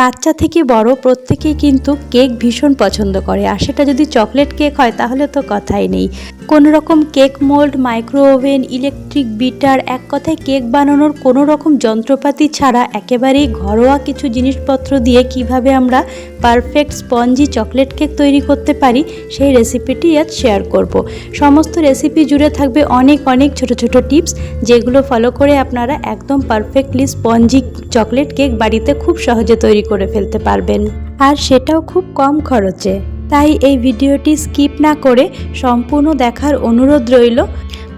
বাচ্চা থেকে বড় প্রত্যেকেই কিন্তু কেক ভীষণ পছন্দ করে। আর সেটা যদি চকলেট কেক হয় তাহলে তো কথাই নেই। কোনো রকম cake mould micro oven electric beater, এক কথায় কেক বানানোর কোনো রকম যন্ত্রপাতি ছাড়া একেবারেই ঘরোয়া কিছু জিনিসপত্র দিয়ে কীভাবে আমরা পারফেক্ট স্পঞ্জি চকলেট কেক তৈরি করতে পারি, সেই রেসিপিটি আজ শেয়ার করব। সমস্ত রেসিপি জুড়ে থাকবে অনেক অনেক ছোট ছোট টিপস, যেগুলো ফলো করে আপনারা একদম পারফেক্টলি স্পঞ্জি চকলেট কেক বাড়িতে খুব সহজে তৈরি করে ফেলতে পারবেন। আর সেটাও খুব কম খরচে। তাই এই ভিডিওটি স্কিপ না করে সম্পূর্ণ দেখার অনুরোধ রইল।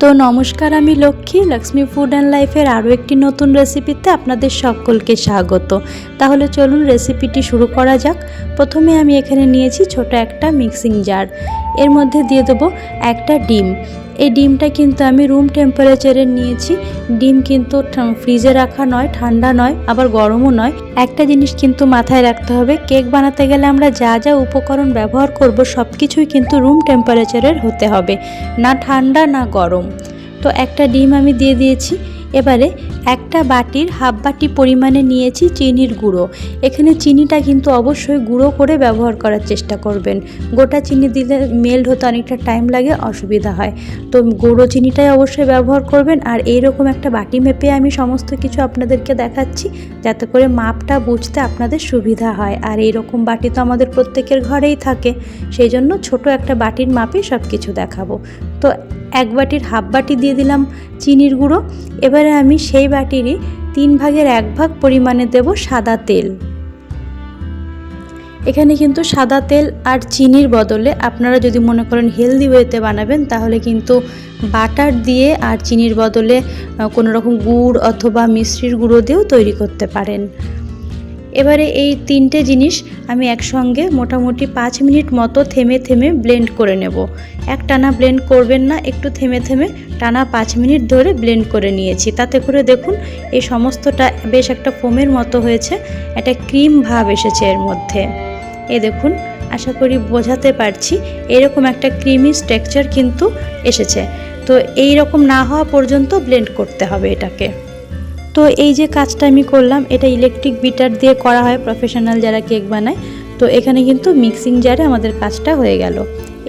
তো নমস্কার, আমি লক্ষ্মী লক্ষ্মী ফুড অ্যান্ড লাইফের আরও একটি নতুন রেসিপিতে আপনাদের সকলকে স্বাগত। তাহলে চলুন রেসিপিটি শুরু করা যাক। প্রথমে আমি এখানে নিয়েছি ছোট একটা মিক্সিং জার এর মধ্যে দিয়ে দেবো একটা ডিম। এই ডিমটা কিন্তু আমি রুম টেম্পারেচারে নিয়েছি। ডিম কিন্তু ফ্রিজে রাখা নয়, ঠান্ডা নয়, আবার গরমও নয়। একটা জিনিস কিন্তু মাথায় রাখতে হবে, কেক বানাতে গেলে আমরা যা যা উপকরণ ব্যবহার করব সব কিছুই কিন্তু রুম টেম্পারেচারের হতে হবে, না ঠান্ডা, না গরম। তো একটা ডিম আমি দিয়ে দিয়েছি। এবারে একটা বাটির হাফ বাটি পরিমাণে নিয়েছি চিনির গুঁড়ো। এখানে চিনিটা কিন্তু অবশ্যই গুঁড়ো করে ব্যবহার করার চেষ্টা করবেন। গোটা চিনি দিলে মেল্ট হতে অনেকটা টাইম লাগে, অসুবিধা হয়। তো গুঁড়ো চিনিটাই অবশ্যই ব্যবহার করবেন। আর এইরকম একটা বাটি মেপে আমি সমস্ত কিছু আপনাদেরকে দেখাচ্ছি, যাতে করে মাপটা বুঝতে আপনাদের সুবিধা হয়। আর এইরকম বাটি তো আমাদের প্রত্যেকের ঘরেই থাকে, সেই জন্য ছোট একটা বাটির মাপে সব কিছু দেখাবো। তো এক বাটির হাফ বাটি দিয়ে দিলাম চিনির গুঁড়ো। এবারে আমি সেই বাটিরই তিন ভাগের এক ভাগ পরিমাণে দেব সাদা তেল। এখানে কিন্তু সাদা তেল আর চিনির বদলে আপনারা যদি মনে করেন হেলদি ওয়েতে বানাবেন, তাহলে কিন্তু বাটার দিয়ে আর চিনির বদলে কোনো রকম গুড় অথবা মিশ্রির গুঁড়ো দিয়েও তৈরি করতে পারেন। এবারে এই তিনটে জিনিস আমি একসঙ্গে মোটামুটি পাঁচ মিনিট মতো থেমে থেমে ব্লেন্ড করে নেব। এক টানা ব্লেন্ড করবেন না, একটু থেমে থেমে টানা পাঁচ মিনিট ধরে ব্লেন্ড করে নিয়েছি। তাতে করে দেখুন, এই সমস্তটা বেশ একটা ফোমের মতো হয়েছে, একটা ক্রিম ভাব এসেছে এর মধ্যে। এ দেখুন, আশা করি বোঝাতে পারছি, এরকম একটা ক্রিমি স্ট্রাকচার কিন্তু এসেছে। তো এই রকম না হওয়া পর্যন্ত ব্লেন্ড করতে হবে এটাকে। তো এই যে কাজটা আমি করলাম, এটা ইলেকট্রিক বিটার দিয়ে করা হয় প্রফেশনাল যারা কেক বানায়, তো এখানে কিন্তু মিক্সিং জারে আমাদের কাজটা হয়ে গেল।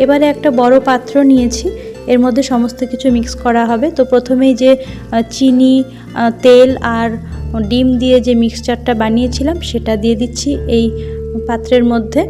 এবারে একটা বড় পাত্র নিয়েছি, এর মধ্যে সমস্ত কিছু মিক্স করা হবে। তো প্রথমেই যে চিনি তেল আর ডিম দিয়ে যে মিক্সচারটা বানিয়েছিলাম, সেটা দিয়ে দিচ্ছি এই পাত্রের মধ্যে।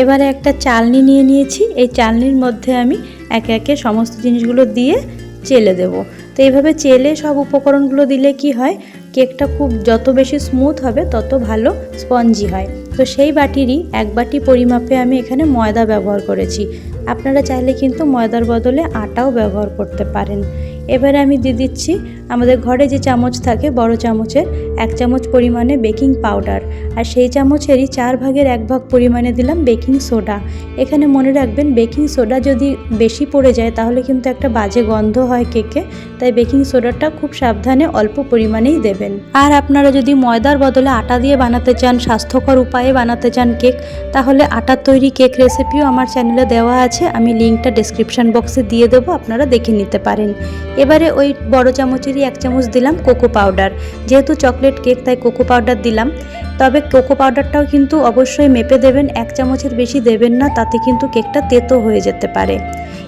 এবারে একটা চালনি নিয়ে নিয়েছি। এই চালনির মধ্যে আমি একে একে সমস্ত জিনিসগুলো দিয়ে চেলে দেব। তো এইভাবে চেলে সব উপকরণগুলো দিলে কি হয়? কেকটা খুব যত বেশি স্মুথ হবে, তত ভালো স্পঞ্জি হয়। তো সেই বাটিরই এক বাটি পরিমাপে আমি এখানে ময়দা ব্যবহার করেছি। আপনারা চাইলে কিন্তু ময়দার বদলে আটাও ব্যবহার করতে পারেন। এবারে আমি দিয়ে দিচ্ছি আমাদের ঘরে যে চামচ থাকে, বড় চামচের, এক চামচ পরিমাণে বেকিং পাউডার। আর সেই চামচেরই চার ভাগের এক ভাগ পরিমাণে দিলাম বেকিং সোডা। এখানে মনে রাখবেন, বেকিং সোডা যদি বেশি পড়ে যায়, তাহলে কিন্তু একটা বাজে গন্ধ হয় কেকে। তাই বেকিং সোডাটা খুব সাবধানে অল্প পরিমাণেই দেবেন। আর আপনারা যদি ময়দার বদলে আটা দিয়ে বানাতে চান, স্বাস্থ্যকর উপায়ে বানাতে চান কেক, তাহলে আটার তৈরি কেক রেসিপিও আমার চ্যানেলে দেওয়া আছে। আমি লিঙ্কটা ডেসক্রিপশন বক্সে দিয়ে দেবো, আপনারা দেখে নিতে পারেন। এবারে ওই বড় চামচেরই এক চামচ দিলাম কোকো পাউডার। যেহেতু চকলেট কেক, তাই কোকো পাউডার দিলাম। তবে কোকো পাউডারটাও কিন্তু অবশ্যই মেপে দেবেন, এক চামচের বেশি দেবেন না, তাতে কিন্তু কেকটা তেতো হয়ে যেতে পারে।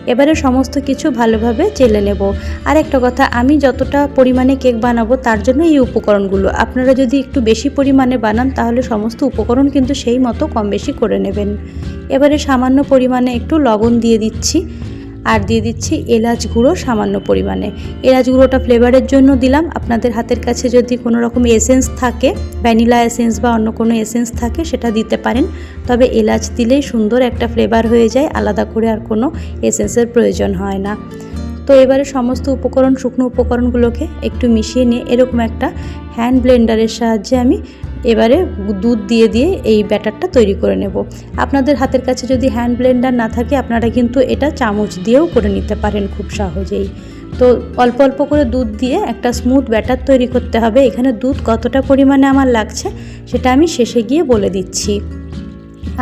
এবারে সমস্ত কিছু ভালোভাবে চেলে নেব। আর একটা কথা, আমি যতটা পরিমাণে কেক বানাবো, তার জন্য এই উপকরণগুলো। আপনারা যদি একটু বেশি পরিমাণে বানান, তাহলে সমস্ত উপকরণ কিন্তু সেই মতো কম বেশি করে নেবেন। এবারে সামান্য পরিমাণে একটু লবণ দিয়ে দিচ্ছি। আর দিয়ে দিচ্ছি এলাচ গুঁড়ো সামান্য পরিমাণে। এলাচ গুঁড়োটা ফ্লেভারের জন্য দিলাম। আপনাদের হাতের কাছে যদি কোনো রকম এসেন্স থাকে ভ্যানিলা এসেন্স বা অন্য কোনো এসেন্স থাকে, সেটা দিতে পারেন। তবে এলাচ দিলেই সুন্দর একটা ফ্লেভার হয়ে যায়, আলাদা করে আর কোনো এসেন্সের প্রয়োজন হয় না। তো এবারে সমস্ত উপকরণ, শুকনো উপকরণগুলোকে একটু মিশিয়ে নিয়ে এরকম একটা হ্যান্ড ব্লেন্ডারের সাহায্যে আমি এবারে দুধ দিয়ে দিয়ে এই ব্যাটারটা তৈরি করে নেব। আপনাদের হাতের কাছে যদি হ্যান্ড ব্লেন্ডার না থাকে, আপনারা কিন্তু এটা চামচ দিয়েও করে নিতে পারেন খুব সহজেই। তো অল্প অল্প করে দুধ দিয়ে একটা স্মুথ ব্যাটার তৈরি করতে হবে। এখানে দুধ কতটা পরিমাণে আমার লাগছে, সেটা আমি শেষে গিয়ে বলে দিচ্ছি।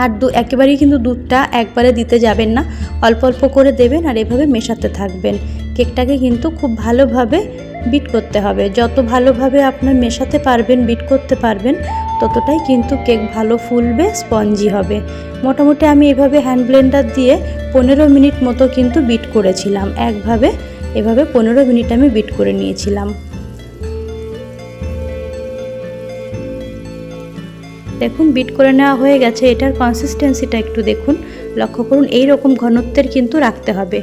আর দু, একেবারেই কিন্তু দুধটা একবারে দিতে যাবেন না। অল্প অল্প করে দেবেন আর এভাবে মেশাতে থাকবেন। কেকটাকে কিন্তু খুব ভালোভাবে বিট করতে হবে। যত ভালোভাবে আপনার মেশাতে পারবেন, বিট করতে পারবেন, ততটাই কিন্তু কেক ভালো ফুলবে, স্পঞ্জি হবে। মোটামুটি আমি এভাবে হ্যান্ড ব্লেন্ডার দিয়ে পনেরো মিনিট মতো কিন্তু বিট করেছিলাম। একভাবে, এভাবে পনেরো মিনিট আমি বিট করে নিয়েছিলাম। দেখুন, বিট করে নেওয়া হয়ে গেছে। এটার কনসিস্টেন্সিটা একটু দেখুন। লক্ষ্য করুন এই রকম ঘনত্বের কিন্তু রাখতে হবে।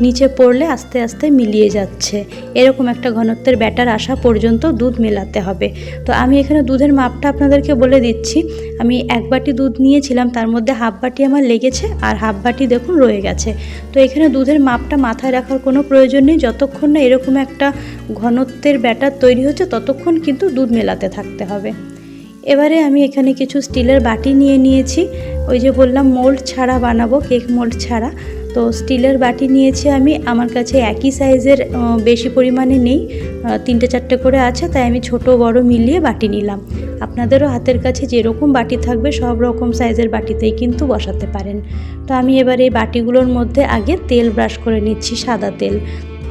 নিচে পড়লে আস্তে আস্তে মিলিয়ে যাচ্ছে। এরকম একটা ঘনত্বের ব্যাটার আসা পর্যন্ত দুধ মেলাতে হবে। তো আমি এখানে দুধের মাপটা আপনাদেরকে বলে দিচ্ছি। আমি এক বাটি দুধ নিয়েছিলাম, তার মধ্যে হাফ বাটি আমার লেগেছে আর হাফ বাটি দেখুন রয়ে গেছে। তো এখানে দুধের মাপটা মাথায় রাখার কোনো প্রয়োজন নেই। যতক্ষণ না এরকম একটা ঘনত্বের ব্যাটার তৈরি হচ্ছে, ততক্ষণ কিন্তু দুধ মেলাতে থাকতে হবে। এবারে আমি এখানে কিছু স্টিলের বাটি নিয়ে নিয়েছি। ওই যে বললাম, মোল্ড ছাড়া বানাবো, কেক মোল্ড ছাড়া। তো স্টিলের বাটি নিয়েছি আমি। আমার কাছে একই সাইজের বেশি পরিমাণে নেই। তিনটে চারটে করে আছে, তাই আমি ছোট বড় মিলিয়ে বাটি নিলাম। আপনাদেরও হাতের কাছে যেরকম বাটি থাকবে, সব রকম সাইজের বাটিতেই কিন্তু বসাতে পারেন। তো আমি এবার এই বাটিগুলোর মধ্যে আগে তেল ব্রাশ করে নিচ্ছি, সাদা তেল।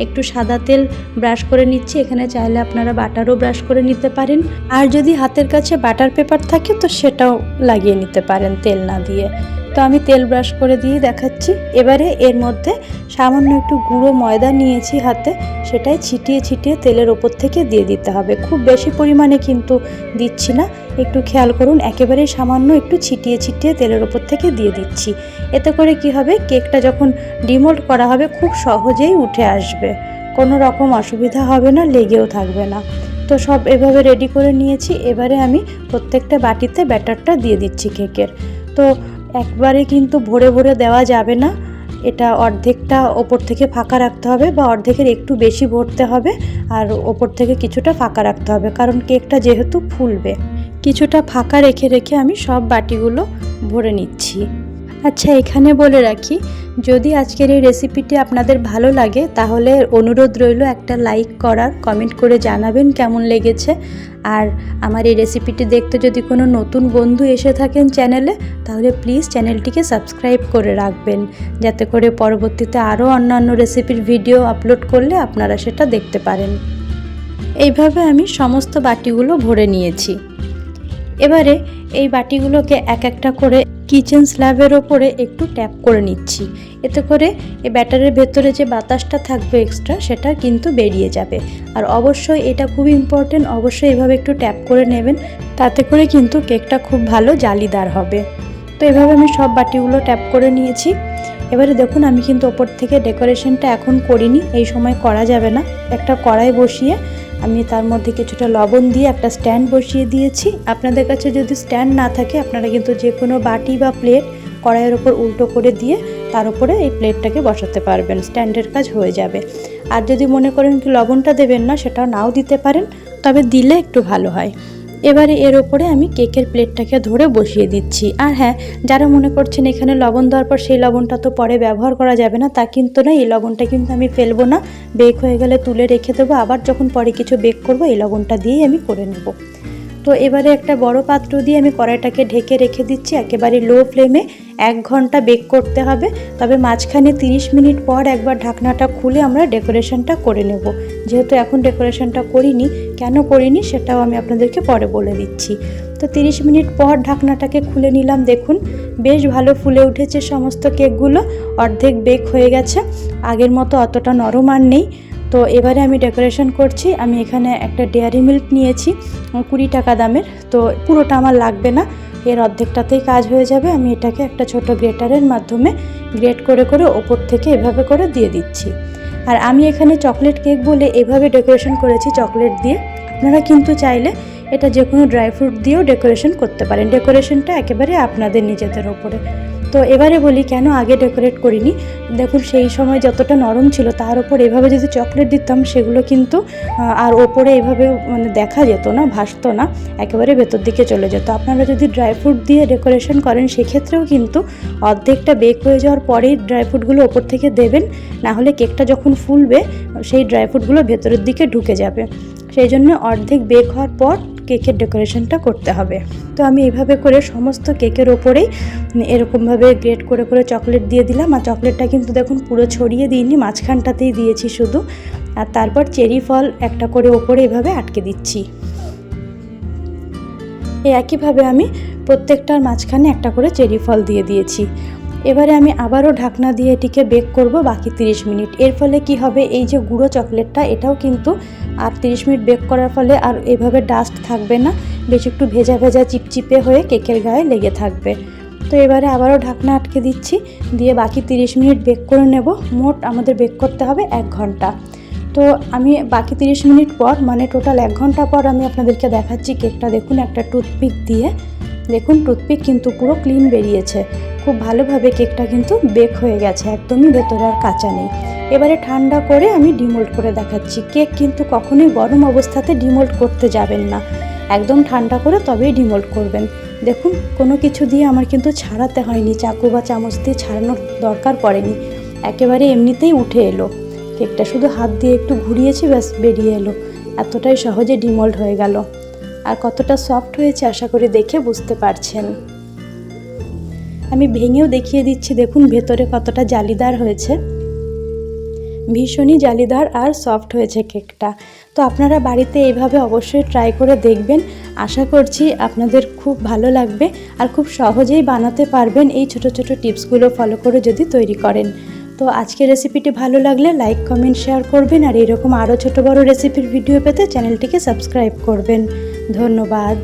একটু সাদা তেল ব্রাশ করে নিচ্ছি, এখানে চাইলে আপনারা বাটারও ব্রাশ করে নিতে পারেন। আর যদি হাতের কাছে বাটার পেপার থাকে, তো সেটাও লাগিয়ে নিতে পারেন তেল না দিয়ে। তো আমি তেল ব্রাশ করে দিয়ে দেখাচ্ছি। এবারে এর মধ্যে সামান্য একটু গুঁড়ো ময়দা নিয়েছি হাতে, সেটাই ছিটিয়ে ছিটিয়ে তেলের ওপর থেকে দিয়ে দিতে হবে। খুব বেশি পরিমাণে কিন্তু দিচ্ছি না। একটু খেয়াল করুন একেবারেই সামান্য একটু ছিটিয়ে ছিটিয়ে তেলের ওপর থেকে দিয়ে দিচ্ছি। এতে করে কি হবে, কেকটা যখন ডিমোল্ড করা হবে, খুব সহজেই উঠে আসবে। কোনো রকম অসুবিধা হবে না, লেগেও থাকবে না। তো সব এভাবে রেডি করে নিয়েছি। এবারে আমি প্রত্যেকটা বাটিতে ব্যাটারটা দিয়ে দিচ্ছি কেকের। তো একবারে কিন্তু ভরে ভরে দেওয়া যাবে না। এটা অর্ধেকটা ওপর থেকে ফাঁকা রাখতে হবে বা অর্ধেকের একটু বেশি ভরতে হবে আর ওপর থেকে কিছুটা ফাঁকা রাখতে হবে কারণ কেকটা যেহেতু ফুলবে। কিছুটা ফাঁকা রেখে রেখে আমি সব বাটিগুলো ভরে নিচ্ছি। আচ্ছা এখানে বলে রাখি, যদি আজকের এই রেসিপিটি আপনাদের ভালো লাগে, তাহলে অনুরোধ রইল একটা লাইক করার কমেন্ট করে জানাবেন কেমন লেগেছে। আর আমার এই রেসিপিটি দেখতে যদি কোনো নতুন বন্ধু এসে থাকেন চ্যানেলে তাহলে প্লিজ চ্যানেলটিকে সাবস্ক্রাইব করে রাখবেন, যাতে করে পরবর্তীতে আরও অন্যান্য রেসিপির ভিডিও আপলোড করলে আপনারা সেটা দেখতে পারেন। এইভাবে আমি সমস্ত বাটিগুলো ভরে নিয়েছি। এবারে এই বাটিগুলোকে এক একটা করে কিচেন স্ল্যাবের ওপরে একটু ট্যাপ করে নিচ্ছি। এতে করে এই ব্যাটারের ভেতরে যে বাতাসটা থাকবে এক্সট্রা সেটা কিন্তু বেরিয়ে যাবে। আর অবশ্যই এটা খুব ইম্পর্টেন্ট অবশ্যই এভাবে একটু ট্যাপ করে নেবেন, তাতে করে কিন্তু কেকটা খুব ভালো জালিদার হবে। তো এভাবে আমি সব বাটিগুলো ট্যাপ করে নিয়েছি। এবারে দেখুন, আমি কিন্তু ওপর থেকে ডেকোরেশনটা এখন করিনি, এই সময় করা যাবে না। একটা কড়াই বসিয়ে আমি তার মধ্যে কিছুটা লবণ দিয়ে একটা স্ট্যান্ড বসিয়ে দিয়েছি। আপনাদের কাছে যদি স্ট্যান্ড না থাকে, আপনারা কিন্তু যে কোনো বাটি বা প্লেট কড়াইয়ের ওপর উল্টো করে দিয়ে তার উপরে এই প্লেটটাকে বসাতে পারবেন। স্ট্যান্ডের কাজ হয়ে যাবে। আর যদি মনে করেন কি লবণটা দেবেন না সেটা নাও দিতে পারেন, তবে দিলে একটু ভালো হয়। এবারে এর ওপরে আমি কেকের প্লেটটাকে ধরে বসিয়ে দিচ্ছি। আর হ্যাঁ যারা মনে করছেন এখানে লবণ দেওয়ার পর সেই লবণটা তো পরে ব্যবহার করা যাবে না, তা কিন্তু না এই লবণটা কিন্তু আমি ফেলব না। বেক হয়ে গেলে তুলে রেখে দেবো। আবার যখন পরে কিছু বেক করব, এই লবণটা দিয়েই আমি করে নেব। তো এবারে একটা বড় পাত্র দিয়ে আমি কড়াইটাকে ঢেকে রেখে দিচ্ছি, একেবারে লো ফ্লেমে এক ঘণ্টা বেক করতে হবে, তবে মাঝখানে 30 মিনিট পর একবার ঢাকনাটা খুলে আমরা ডেকোরেশনটা করে নেব। যেহেতু এখন ডেকোরেশনটা করিনি, কেন করিনি সেটাও আমি আপনাদেরকে পরে বলে দিচ্ছি। তো 30 মিনিট পর ঢাকনাটাকে খুলে নিলাম, দেখুন, বেশ ভালো ফুলে উঠেছে সমস্ত কেকগুলো অর্ধেক বেক হয়ে গেছে। আগের মতো অতটা নরম আর নেই। তো এবারে আমি ডেকোরেশন করছি, আমি এখানে একটা ডেয়ারি মিল্ক নিয়েছি কুড়ি টাকা দামের। তো পুরোটা আমার লাগবে না, এর অর্ধেকটাতেই কাজ হয়ে যাবে, আমি এটাকে একটা ছোট গ্রেটারের মাধ্যমে গ্রেট করে করে ওপর থেকে এভাবে করে দিয়ে দিচ্ছি। আর আমি এখানে চকলেট কেক বলে এভাবে ডেকোরেশন করেছি চকলেট দিয়ে। আপনারা কিন্তু চাইলে এটা যে কোনো ড্রাই ফ্রুট দিয়েও ডেকোরেশন করতে পারেন। ডেকোরেশনটা একেবারে আপনাদের নিজেদের ওপরে। তো এবারে বলি, কেন আগে ডেকোরেট করিনি? দেখুন, সেই সময় যতটা নরম ছিল, তার উপর এভাবে যদি চকলেট দিতাম, সেগুলো কিন্তু আর ওপরে এভাবে মানে দেখা যেত না, ভাসতো না, একেবারে ভেতর দিকে চলে যেত। আপনারা যদি ড্রাই ফ্রুট দিয়ে ডেকোরেশন করেন, সেক্ষেত্রেও কিন্তু অর্ধেকটা বেক হয়ে যাওয়ার পরেই ড্রাই ফ্রুটগুলো ওপর থেকে দেবেন, না হলে কেকটা যখন ফুলবে, সেই ড্রাই ফ্রুটগুলো ভেতরের দিকে ঢুকে যাবে। সেই জন্য অর্ধেক বেক হওয়ার পর কেকের ডেকোরেশনটা করতে হবে। তো আমি এভাবে করে সমস্ত কেকের ওপরেই এরকমভাবে গ্রেট করে করে চকলেট দিয়ে দিলাম। আর চকলেটটা কিন্তু দেখুন পুরো ছড়িয়ে দিইনি, মাঝখানটাতেই দিয়েছি শুধু। আর তারপর চেরি ফল একটা করে ওপরে এভাবে আটকে দিচ্ছি। এই একইভাবে আমি প্রত্যেকটার মাঝখানে একটা করে চেরি ফল দিয়ে দিয়েছি। এবারে আমি আবারও ঢাকনা দিয়ে এটিকে বেক করব বাকি 30 মিনিট। এর ফলে কি হবে? এই যে গুঁড়ো চকলেটটা, এটাও কিন্তু আর 30 মিনিট বেক করার ফলে আর এভাবে ডাস্ট থাকবে না। বেশ একটু ভেজা ভেজা চিপচিপে হয়ে কেকের গায়ে লেগে থাকবে। তো এবারে আবারও ঢাকনা আটকে দিচ্ছি, দিয়ে বাকি 30 মিনিট বেক করে নেব। মোট আমাদের বেক করতে হবে এক ঘণ্টা। তো আমি বাকি 30 মিনিট পর মানে টোটাল এক ঘণ্টা পর আমি আপনাদেরকে দেখাচ্ছি কেকটা। দেখুন একটা টুথপিক দিয়ে। দেখুন, টুথপিক কিন্তু পুরো ক্লিন বেরিয়েছে। খুব ভালোভাবে কেকটা কিন্তু বেক হয়ে গেছে, একদমই ভেতরে আর কাঁচা নেই। এবারে ঠান্ডা করে আমি ডিমোল্ড করে দেখাচ্ছি। কেক কিন্তু কখনোই গরম অবস্থাতে ডিমোল্ড করতে যাবেন না। একদম ঠান্ডা করে তবেই ডিমোল্ড করবেন। দেখুন, কোনো কিছু দিয়ে আমার কিন্তু ছাড়াতে হয়নি, চাকু বা চামচ দিয়ে ছাড়ানোর দরকার পড়েনি। একেবারে এমনিতেই উঠে এলো। কেকটা শুধু হাত দিয়ে একটু ঘুরিয়েছি, ব্যাস বেরিয়ে এলো। এতটাই সহজে ডিমোল্ড হয়ে গেল। আর কতটা সফট হয়েছে আশা করি দেখে বুঝতে পারছেন। আমি ভেঙেও দেখিয়ে দিচ্ছি, দেখুন ভেতরে কতটা জালিদার হয়েছে। ভীষণই জালিদার আর সফট হয়েছে কেকটা। তো আপনারা বাড়িতে এইভাবে অবশ্যই ট্রাই করে দেখবেন। আশা করছি আপনাদের খুব ভালো লাগবে আর খুব সহজেই বানাতে পারবেন এই ছোট ছোট টিপসগুলো ফলো করে যদি তৈরি করেন। তো আজকের রেসিপিটি ভালো লাগলে লাইক কমেন্ট শেয়ার করবেন আর এরকম আরও ছোট বড় রেসিপির ভিডিও পেতে চ্যানেলটিকে সাবস্ক্রাইব করবেন। ধন্যবাদ।